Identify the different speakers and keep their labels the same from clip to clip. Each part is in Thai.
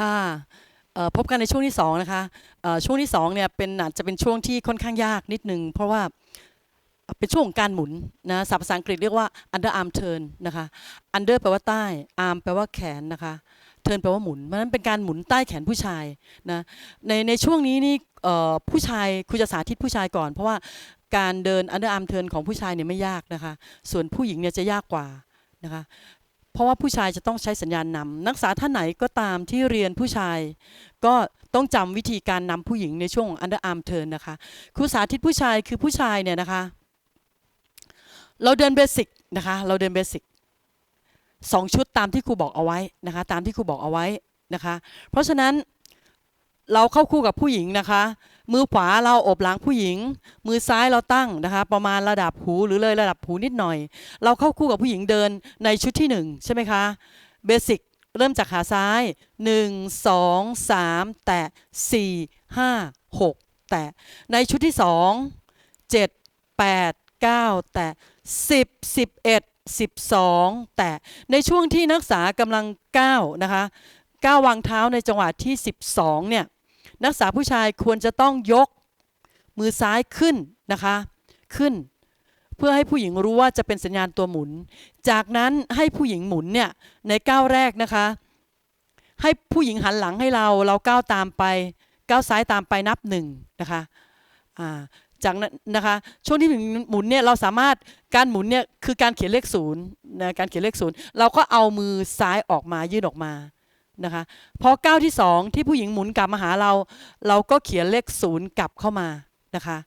Speaker 1: ค่ะพบกันในช่วงที่สองนะคะช่วงที่สองเนี่ยเป็นอาจจะเป็นช่วงที่ค่อนข้างยากนิดนึง เพราะว่าเป็นช่วงของการหมุนนะศัพท์ภาษาอังกฤษเรียกว่า under arm turn นะคะ under แปลว่าใต้ arm แปลว่าแขนนะคะ turn แปลว่าหมุนเพราะนั้นเป็นการหมุนใต้แขนผู้ชายนะในในช่วงนี้นี่ผู้ชายครูจะสาธิตผู้ชายก่อน เพราะว่าการเดิน under arm turn ของผู้ชายเนี่ยไม่ยากนะคะ ส่วนผู้หญิงเนี่ยจะยากกว่านะคะ ราะว่าผู้ชายจะต้องใช้สัญญาณนำนักศึกษาท่านไหนก็ตามที่เรียนผู้ชาย ก็ต้องจำวิธีการนำผู้หญิงในช่วงของ under arm turn นะคะครูสาธิตผู้ชายคือผู้ชายเนี่ยนะคะ เราเดินเบสิกนะคะเราเดินเบสิกสองชุดตามที่ครูบอกเอาไว้นะคะตามที่ครูบอกเอาไว้นะคะ เพราะฉะนั้นเราเข้าคู่กับผู้หญิงนะคะ มือขวาเราอบหลังผู้หญิง มือซ้ายเราตั้งนะคะประมาณระดับหูหรือเลยระดับหูนิดหน่อย เราเข้าคู่กับผู้หญิงเดินในชุดที่หนึ่งใช่ไหมคะเบสิกเริ่มจากขาซ้าย 1 2 3 แตะ 4 5 6 แตะ ในชุดที่ 2 7 8 9 แตะ 10 11 12 แตะ ในช่วงที่นักศึกษากำลังก้าวนะคะก้าววางเท้าในจังหวะที่ 12 เนี่ย นักศึกษาผู้ชายควรจะต้องยกมือซ้ายขึ้นนะคะขึ้น เพื่อให้ผู้หญิงรู้ว่าจะเป็นสัญญาณตัวหมุน จากนั้นให้ผู้หญิงหมุนเนี่ยในก้าวแรกนะคะ ให้ผู้หญิงหันหลังให้เราเราก้าวตามไปก้าวซ้ายตามไปนับหนึ่งนะคะจากนั้นนะคะช่วงที่หมุนเนี่ยเราสามารถการหมุนเนี่ยคือการเขียนเลขศูนย์นะการเขียนเลขศูนย์เราก็เอามือซ้ายออกมายื่นออกมา นะคะพอก้าวที่สองที่ผู้หญิงหมุนกลับมาหาเรา เราก็เขียนเลขศูนย์กลับเข้ามานะคะ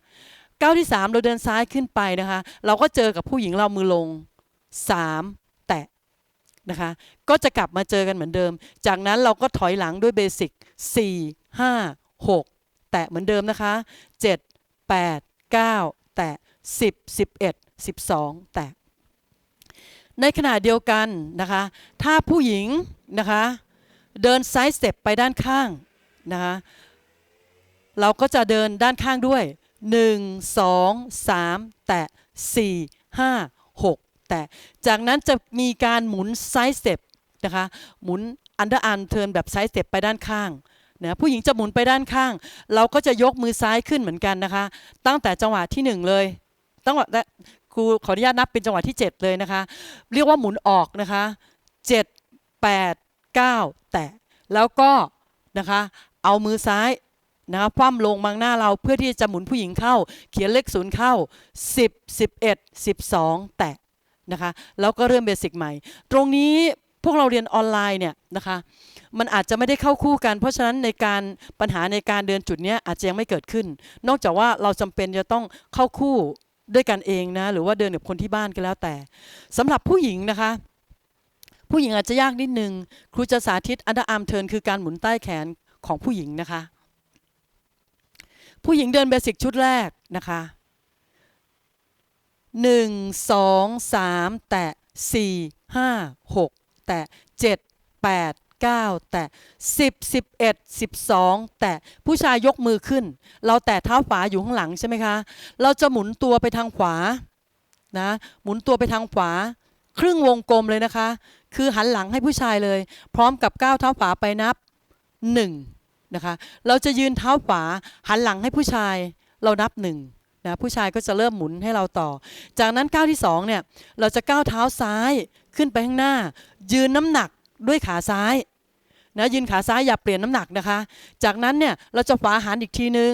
Speaker 1: ก้าวที่สามเราเดินซ้ายขึ้นไปนะคะ เราก็เจอกับผู้หญิงเรามือลงสามแตะนะคะ ก็จะกลับมาเจอกันเหมือนเดิม จากนั้นเราก็ถอยหลังด้วยเบสิก4 5 6แตะเหมือนเดิมนะคะ7 8 9แปดเก้าแตะ10 11 12แตะในขณะเดียวกันนะคะ ถ้าผู้หญิงนะคะ เดินไซส์สเต็ปไปด้านข้างนะคะเราก็จะเดินด้านข้างด้วย 1 2 3 แตะ 4 5 6 แตะ จากนั้นจะมีการหมุนไซส์สเต็ปนะคะหมุนอันเดอร์อาร์มเทิร์นแบบไซส์สเต็ปไปด้านข้างนะผู้หญิงจะหมุนไปด้านข้าง เราก็จะยกมือซ้ายขึ้นเหมือนกันนะคะ ตั้งแต่จังหวะที่ 1 เลยตั้งแต่ครูขออนุญาตนับเป็นจังหวะที่ 7 เลยนะคะ เรียกว่าหมุนออกนะคะ 7 8 9แตะแล้วก็นะคะเอามือซ้ายนะคะคว่ำลงมังหน้าเราเพื่อที่จะหมุนผู้หญิงเข้า เขียนเลขศูนย์เข้า 10 11 12 แตะนะคะแล้วก็เริ่มเบสิกใหม่ ตรงนี้พวกเราเรียนออนไลน์เนี่ยนะคะมันอาจจะไม่ได้เข้าคู่กัน เพราะฉะนั้นในการปัญหาในการเดินจุดนี้อาจจะยังไม่เกิดขึ้น นอกจากว่าเราจำเป็นจะต้องเข้าคู่ด้วยกันเองนะหรือว่าเดินกับคนที่บ้านก็แล้วแต่สำหรับผู้หญิงนะคะ ผู้หญิงอาจจะยากนิดนึง ครูจะสาธิตอันดาอาร์มเทิร์นคือการหมุนใต้แขนของผู้หญิงนะคะ ผู้หญิงเดินเบสิกชุดแรกนะคะหนึ่งสองสามแตะสี่ห้าหกแตะเจ็ดแปดเก้าแตะสิบสิบเอ็ดสิบสองแตะผู้ชายยกมือขึ้น เราแตะเท้าขวาอยู่ข้างหลังใช่ไหมคะ เราจะหมุนตัวไปทางขวานะหมุนตัวไปทางขวา ครึ่งวงกลมเลยนะคะ คือหันหลังให้ผู้ชายเลย พร้อมกับก้าวเท้าขวาไปนับหนึ่งนะคะเราจะยืนเท้าขวาหันหลังให้ผู้ชายเรานับหนึ่งนะผู้ชายก็จะเริ่มหมุนให้เราต่อ จากนั้นก้าวที่สองเนี่ยเราจะก้าวเท้าซ้ายขึ้นไปข้างหน้า ยืนน้ำหนักด้วยขาซ้ายนะยืนขาซ้ายอย่าเปลี่ยนน้ำหนักนะคะ จากนั้นเนี่ยเราจะขวาหันอีกทีหนึ่ง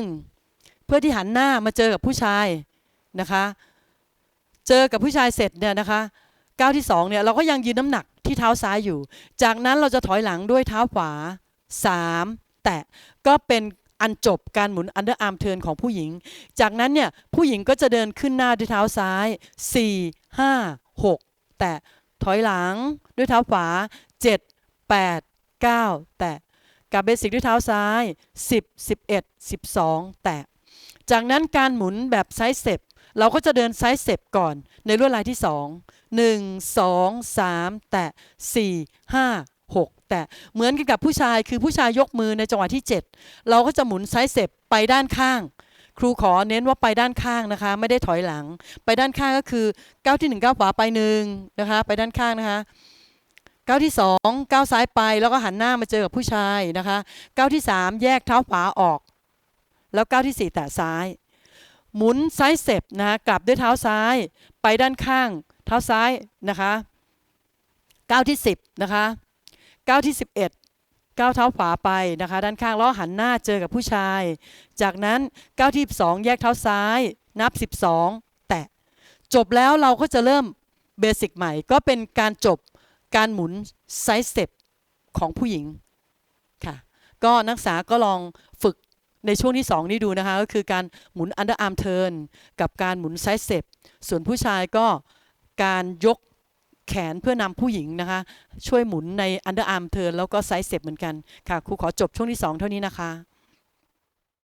Speaker 1: เพื่อที่หันหน้ามาเจอกับผู้ชายนะคะ เจอกับผู้ชายเสร็จเนี่ยนะคะ ก้าวที่สองเนี่ยเราก็ยังยืนน้ำหนักที่เท้าซ้ายอยู่ จากนั้นเราจะถอยหลังด้วยเท้าขวา 3 แตะก็เป็นอันจบการหมุน under arm turn ของผู้หญิง จากนั้นเนี่ยผู้หญิงก็จะเดินขึ้นหน้าด้วยเท้าซ้าย 4 5 6 แตะถอยหลังด้วยเท้าขวา 7 8 9 แตะกับเบสิกด้วยเท้าซ้าย 10 11 12 แตะจากนั้นการหมุนแบบไซส์เซ็ป เราก็จะเดินไซส์เซ็ปก่อนในลวดลายที่ 2 1 2 3 แตะ 4 5 6 แตะ เหมือนกันกับผู้ชายคือผู้ชายยกมือในจังหวะที่ 7 เราก็จะหมุนไซส์เซ็ปไปด้านข้าง ครูขอเน้นว่าไปด้านข้างนะคะ ไม่ได้ถอยหลัง ไปด้านข้างก็คือก้าวที่1ก้าวขวาไปหนึ่งนะคะไปด้านข้างนะคะก้าวที่สองก้าวซ้ายไปแล้วก็หันหน้ามาเจอกับผู้ชายนะคะก้าวที่สามแยกเท้าขวาออก แล้วก้าวที่สี่แตะซ้าย หมุนซ้ายเสร็จนะคะกลับด้วยเท้าซ้ายไปด้านข้าง เท้าซ้ายนะคะก้าวที่สิบนะคะก้าวที่สิบเอ็ดก้าวเท้าขวาไปนะคะ ด้านข้างแล้วหันหน้าเจอกับผู้ชาย จากนั้นก้าวที่สองแยกเท้าซ้าย นับ 12 แตะจบแล้วเราก็จะเริ่มเบสิกใหม่ ก็เป็นการจบการหมุนไซส์เต็ปของผู้หญิงค่ะก็นักศึกษาก็ลอง ในช่วงที่ 2 นี่ดูนะคะ ก็คือการหมุนอันเดอร์อาร์มเทิร์นกับการหมุนไซส์เต็ปส่วนผู้ชายก็การยกแขนเพื่อนำผู้หญิงนะคะ ช่วยหมุนในอันเดอร์อาร์มเทิร์นแล้วก็ไซส์เต็ปเหมือนกันค่ะครูขอจบช่วงที่ 2 เท่านี้นะคะ